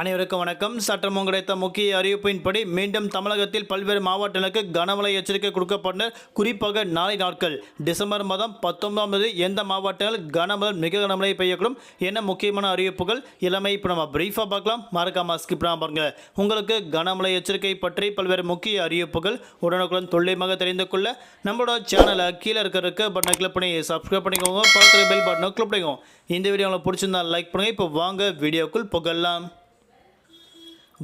அனைவருக்கும் வணக்கம். சற்றம் கிடைத்த முக்கிய அறிவிப்பின்படி மீண்டும் தமிழகத்தில் பல்வேறு மாவட்டங்களுக்கு கனமழை எச்சரிக்கை கொடுக்கப்பட்ட குறிப்பாக நாளை நாட்கள் டிசம்பர் மாதம் பத்தொன்பதாம் தேதி எந்த மாவட்டங்கள் கனமழை மிக கனமழை பெய்யக்கூடும் என்ன முக்கியமான அறிவிப்புகள் இளமை. இப்போ நம்ம பிரீஃபாக பார்க்கலாம். மறக்காம ஸ்கிப் பாருங்க. உங்களுக்கு கனமழை எச்சரிக்கை பற்றி பல்வேறு முக்கிய அறிவிப்புகள் உடனுக்குடன் துல்லியமாக தெரிந்து கொள்ள நம்மளோட சேனலை கீழே இருக்கிறதுக்கு பட்டனை கிளிக் பண்ணி சப்ஸ்கிரைப் பண்ணிக்கோங்க. பக்கத்தில் பெல் பட்டனை கிளிக் பண்ணிக்கோங்க. இந்த வீடியோ உங்களுக்கு பிடிச்சிருந்தா லைக் பண்ணுங்கள் இப்போ வாங்க வீடியோக்குள் புகழலாம்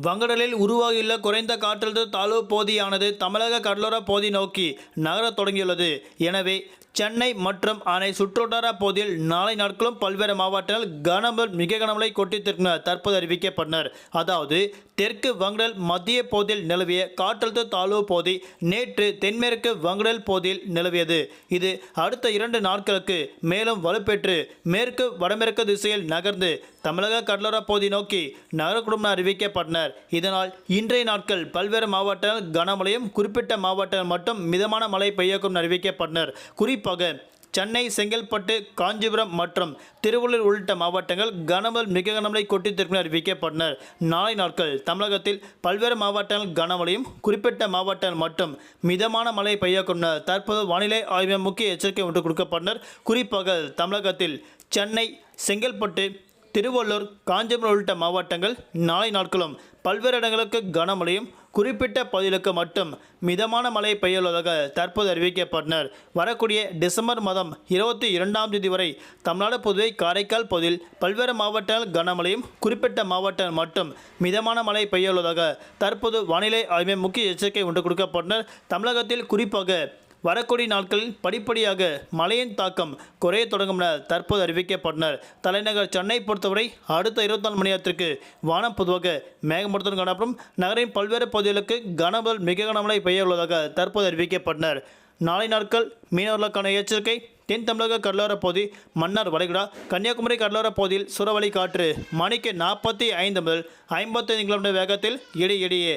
வங்கடலில் உருவாகியுள்ள குறைந்த காற்றழுத்த தாழ்வு போதியானது தமிழக கடலோர போதி நோக்கி நகரத் தொடங்கியுள்ளது. எனவே சென்னை மற்றும் அணை சுற்றுவட்டார பகுதியில் நாளை நாட்களும் பல்வேறு மாவட்டங்கள் கனமல் மிக கனமழை கொட்டித்திருக்கின்றனர் தற்போது அறிவிக்கப்பட்டனர். அதாவது தெற்கு வங்கடல் மத்திய பகுதியில் நிலவிய காற்றழுத்த தாழ்வு பகுதி நேற்று தென்மேற்கு வங்கடல் பகுதியில் நிலவியது. இது அடுத்த இரண்டு நாட்களுக்கு மேலும் வலுப்பெற்று மேற்கு வடமேற்கு திசையில் நகர்ந்து தமிழக கடலோர பகுதி நோக்கி நகரக்கூடும் என அறிவிக்கப்பட்டனர். இதனால் இன்றைய நாட்கள் பல்வேறு மாவட்டங்கள் கனமழையும் குறிப்பிட்ட மாவட்டங்கள் மட்டும் மிதமான மழை பெய்யக்கும் அறிவிக்கப்பட்டனர். குறிப்பாக சென்னை செங்கல்பட்டு காஞ்சிபுரம் மற்றும் திருவள்ளூர் உள்ளிட்ட மாவட்டங்கள் கனமழை மிக கனமழை கொட்டித்திருக்கும் அறிவிக்கப்பட்டனர். நாளை நாட்கள் தமிழகத்தில் பல்வேறு மாவட்டங்கள் கனமழையும் குறிப்பிட்ட மாவட்டங்கள் மட்டும் மிதமான மழை பெய்யக்கும் தற்போது வானிலை ஆய்வு முக்கிய எச்சரிக்கை ஒன்று கொடுக்கப்பட்டனர். குறிப்பாக தமிழகத்தில் சென்னை செங்கல்பட்டு திருவள்ளூர் காஞ்சிபுரம் உள்ளிட்ட மாவட்டங்கள் நாளை நாட்களும் பல்வேறு இடங்களுக்கு கனமழையும் குறிப்பிட்ட பகுதிகளுக்கு மட்டும் மிதமான மழை பெய்யுள்ளதாக தற்போது அறிவிக்கப்பட்டனர். வரக்கூடிய டிசம்பர் மாதம் இருபத்தி இரண்டாம் தேதி வரை தமிழ்நாடு புதுவை காரைக்கால் பகுதியில் பல்வேறு மாவட்டங்கள் கனமழையும் குறிப்பிட்ட மாவட்டங்கள் மட்டும் மிதமான மழை பெய்யுள்ளதாக தற்போது வானிலை ஆய்வு முக்கிய எச்சரிக்கை ஒன்று கொடுக்கப்பட்டனர். தமிழகத்தில் குறிப்பாக வரக்கூடிய நாட்களில் படிப்படியாக மழையின் தாக்கம் குறைய தொடங்கும் என தற்போது அறிவிக்கப்பட்டனர். தலைநகர் சென்னை பொறுத்தவரை அடுத்த இருபத்தி நாலு மணி நேரத்திற்கு வானம் பொதுவாக மேகமூட்டத்துடன் காணப்படும். நகரின் பல்வேறு பகுதிகளுக்கு கனமழை மிக கனமழை பெய்ய உள்ளதாக தற்போது அறிவிக்கப்பட்டனர். நாளை நாட்கள் மீனவர்களுக்கான எச்சரிக்கை. தென் தமிழக கடலோர பகுதி மன்னார் வளைகுடா கன்னியாகுமரி கடலோர பகுதியில் சுறவழி காற்று மணிக்கு நாற்பத்தி ஐந்து முதல் ஐம்பத்தைந்து கிலோமீட்டர் வேகத்தில் இடையிடையே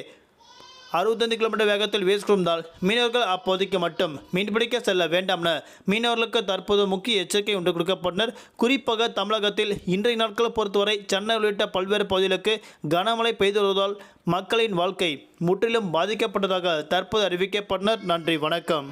அறுபத்தைந்து கிலோமீட்டர் வேகத்தில் வீசிருந்தால் மீனவர்கள் அப்போதைக்கு மட்டும் மீன்பிடிக்க செல்ல வேண்டாம் என மீனவர்களுக்கு தற்போது முக்கிய எச்சரிக்கை ஒன்று கொடுக்கப்பட்டனர். குறிப்பாக தமிழகத்தில் இன்றைய நாட்களை பொறுத்தவரை சென்னை உள்ளிட்ட பல்வேறு பகுதிகளுக்கு கனமழை பெய்து வருவதால் மக்களின் வாழ்க்கை முற்றிலும் பாதிக்கப்பட்டதாக தற்போது அறிவிக்கப்பட்டனர். நன்றி வணக்கம்.